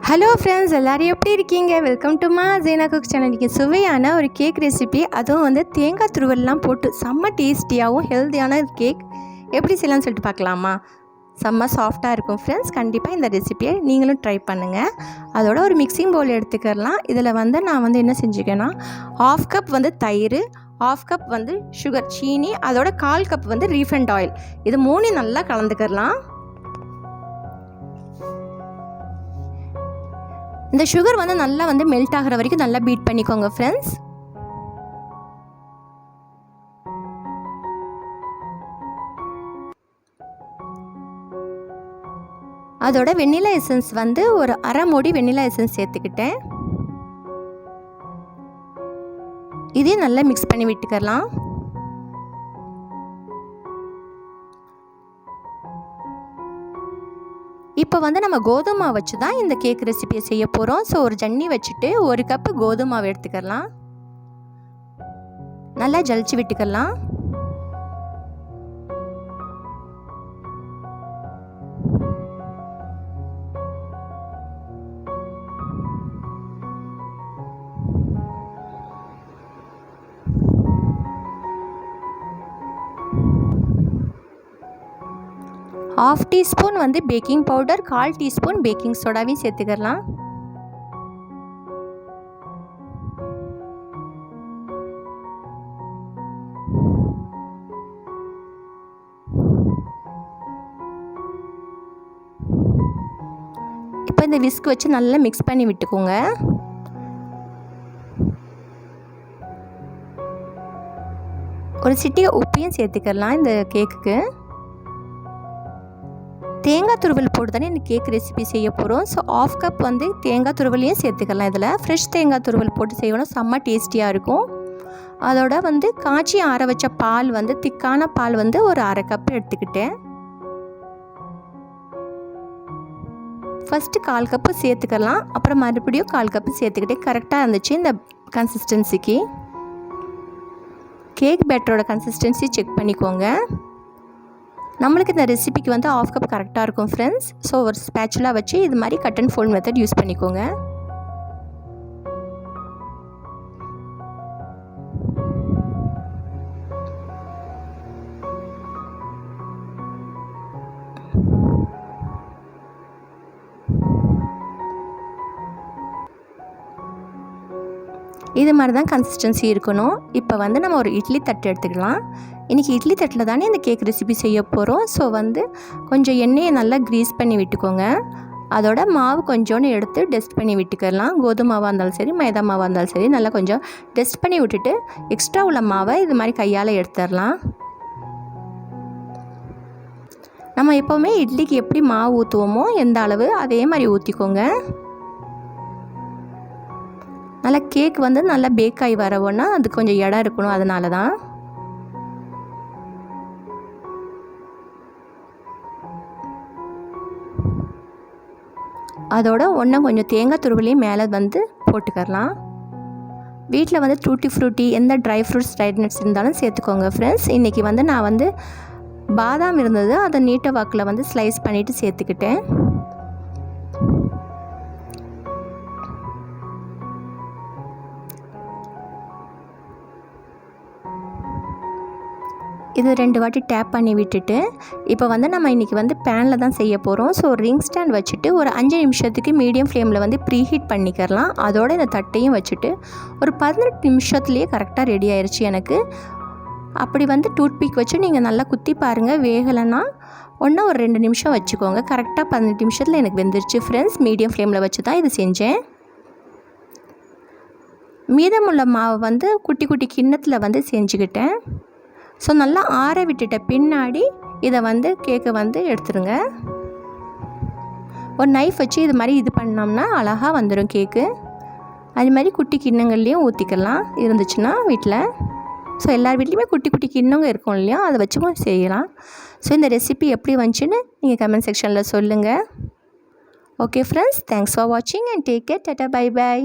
Hello friends எல்லோரும் எப்படி இருக்கீங்க? வெல்கம் டு மா ஜீனா குக் சேனல் இன்றைக்கி சுவையான ஒரு கேக் ரெசிபி அதுவும் வந்து தேங்காய் துருவல்லாம் போட்டு செம்ம டேஸ்டியாகவும் ஹெல்த்தியான கேக் எப்படி செய்யலாம்னு சொல்லிட்டு பார்க்கலாமா? செம்ம சாஃப்டாக இருக்கும் ஃப்ரெண்ட்ஸ் கண்டிப்பாக இந்த ரெசிபியை நீங்களும் ட்ரை பண்ணுங்கள் அதோட ஒரு மிக்சிங் பவுல் எடுத்துக்கலாம். இதில் வந்து நான் வந்து என்ன செஞ்சுக்கேன்னா ஆஃப் கப் வந்து தயிர் ஆஃப் கப் வந்து சுகர் சீனி அதோட கால் கப் வந்து ரீஃபண்ட் ஆயில் இது மூணு நல்லா கலந்துக்கலாம். இந்த சுகர் வந்து நல்லா வந்து மெல்ட் ஆகிற வரைக்கும் நல்லா பீட் பண்ணிக்கோங்க ஃப்ரெண்ட்ஸ் அதோட வெண்ணிலா எசன்ஸ் வந்து ஒரு அரை மூடி வெண்ணிலா எசன்ஸ் சேர்த்துக்கிட்டேன். இதையும் நல்லா மிக்ஸ் பண்ணி விட்டுக்கலாம். இப்போ வந்து நம்ம கோதுமை வச்சு தான் இந்த கேக் ரெசிபியை செய்ய போகிறோம் ஸோ ஒரு ஜன்னி வச்சுட்டு ஒரு கப்பு கோதுமாவை எடுத்துக்கலாம். நல்லா ஜலிச்சு விட்டுக்கலாம். ஆஃப் டீஸ்பூன் வந்து பேக்கிங் பவுடர் கால் டீஸ்பூன் பேக்கிங் சோடாவையும் சேர்த்துக்கலாம். இப்போ இந்த விஸ்க் வச்சு நல்லா மிக்ஸ் பண்ணி விட்டுக்கோங்க. ஒரு சிட்டியை உப்பையும் சேர்த்துக்கலாம் இந்த கேக்குக்கு தேங்காய் துருவல் போட்டு தானே இந்த கேக் ரெசிபி செய்ய போகிறோம் ஸோ ஆஃப் கப் வந்து தேங்காய் துருவலையும் சேர்த்துக்கலாம் இதில். ஃப்ரெஷ் தேங்காய் துருவல் போட்டு செய்யணும் செம்ம டேஸ்டியாக இருக்கும். அதோட வந்து காய்ச்சி ஆற வச்ச பால் வந்து திக்கான பால் வந்து ஒரு அரை கப் எடுத்துக்கிட்டேன். ஃபஸ்ட்டு கால் கப்பு சேர்த்துக்கலாம். அப்புறம் மறுபடியும் கால் கப்பு சேர்த்துக்கிட்டே கரெக்டாக இருந்துச்சு இந்த கன்சிஸ்டன்சிக்கு கேக். பேட்டரோட கன்சிஸ்டன்சி செக் பண்ணிக்கோங்க. நம்மளுக்கு இந்த ரெசிபிக்கு வந்து ஆஃப் கப் கரெக்டாக இருக்கும் ஃப்ரெண்ட்ஸ் ஸோ ஒரு ஸ்பேச்சுலாக வச்சு இது மாதிரி cut and fold method use பண்ணிக்கோங்க. இது மாதிரி தான் கன்சிஸ்டன்சி இருக்கணும். இப்போ வந்து நம்ம ஒரு இட்லி தட்டு எடுத்துக்கலாம். இன்றைக்கி இட்லி தட்டில் தானே இந்த கேக் ரெசிபி செய்ய போகிறோம் ஸோ வந்து கொஞ்சம் எண்ணெயை நல்லா க்ரீஸ் பண்ணி விட்டுக்கோங்க. அதோட மாவு கொஞ்சோன்னு எடுத்து டெஸ்ட் பண்ணி விட்டுக்கலாம். கோதுமை மாவாக இருந்தாலும் சரி மைதா மாவாக இருந்தாலும் சரி நல்லா கொஞ்சம் டெஸ்ட் பண்ணி விட்டுட்டு எக்ஸ்ட்ரா உள்ள மாவை இது மாதிரி கையால் எடுத்துடலாம். நம்ம எப்போவுமே இட்லிக்கு எப்படி மாவு ஊற்றுவோமோ எந்த அளவு அதே மாதிரி ஊற்றிக்கோங்க நல்லா கேக் வந்து நல்லா பேக் ஆகி வரவோன்னா அது கொஞ்சம் இடம் இருக்கணும் அதனால தான். அதோட ஒன்றும் கொஞ்சம் தேங்காய் துருவலையும் மேலே வந்து போட்டுக்கரலாம் வீட்டில் வந்து டூட்டி ஃப்ரூட்டி எந்த ட்ரை ஃப்ரூட்ஸ் ட்ரை நட்ஸ் இருந்தாலும் சேர்த்துக்கோங்க ஃப்ரெண்ட்ஸ் இன்றைக்கி வந்து நான் வந்து பாதாம் இருந்தது அதை நீட்ட வாக்கில் வந்து ஸ்லைஸ் பண்ணிவிட்டு சேர்த்துக்கிட்டேன். இது ரெண்டு வாட்டி டேப் பண்ணி விட்டுட்டு இப்போ வந்து நம்ம இன்றைக்கி வந்து பேனில் தான் செய்ய போகிறோம் ஸோ ரிங் ஸ்டாண்ட் வச்சுட்டு ஒரு அஞ்சு நிமிஷத்துக்கு மீடியம் ஃப்ளேமில் வந்து ப்ரீ ஹீட் பண்ணிக்கிறலாம் அதோட இந்த தட்டையும் வச்சுட்டு ஒரு பதினெட்டு நிமிஷத்துலேயே கரெக்டாக ரெடி ஆயிடுச்சு எனக்கு. அப்படி வந்து டூத் பீக் வச்சு நீங்கள் நல்லா குத்தி பாருங்கள் வேகலைன்னா ஒன்றா ஒரு ரெண்டு நிமிஷம் வச்சுக்கோங்க. கரெக்டாக பதினெட்டு நிமிஷத்தில் எனக்கு வெந்துருச்சு. ஃப்ரெண்ட்ஸ் மீடியம் ஃப்ளேமில் வச்சு தான் இது செஞ்சேன். மீதமுள்ள மாவை வந்து குட்டி குட்டி கிண்ணத்தில் வந்து செஞ்சுக்கிட்டேன். ஸோ நல்லா ஆற விட்டுட்ட பின்னாடி இதை வந்து கேக்கை வந்து எடுத்துருங்க. ஒரு நைஃப் வச்சு இது மாதிரி இது பண்ணோம்னா அழகாக வந்துடும் கேக்கு அது மாதிரி குட்டி கிண்ணங்கள்லேயும் ஊற்றிக்கலாம் இருந்துச்சுன்னா வீட்டில் ஸோ எல்லார் வீட்லேயுமே குட்டி குட்டி கிண்ணங்க இருக்கும் இல்லையா? அதை வச்சுக்கும் செய்யலாம். ஸோ இந்த ரெசிபி எப்படி வந்துச்சுன்னு நீங்கள் கமெண்ட் செக்ஷனில் சொல்லுங்கள் ஓகே ஃப்ரெண்ட்ஸ் தேங்க்ஸ் ஃபார் வாட்சிங் and take care tata bye bye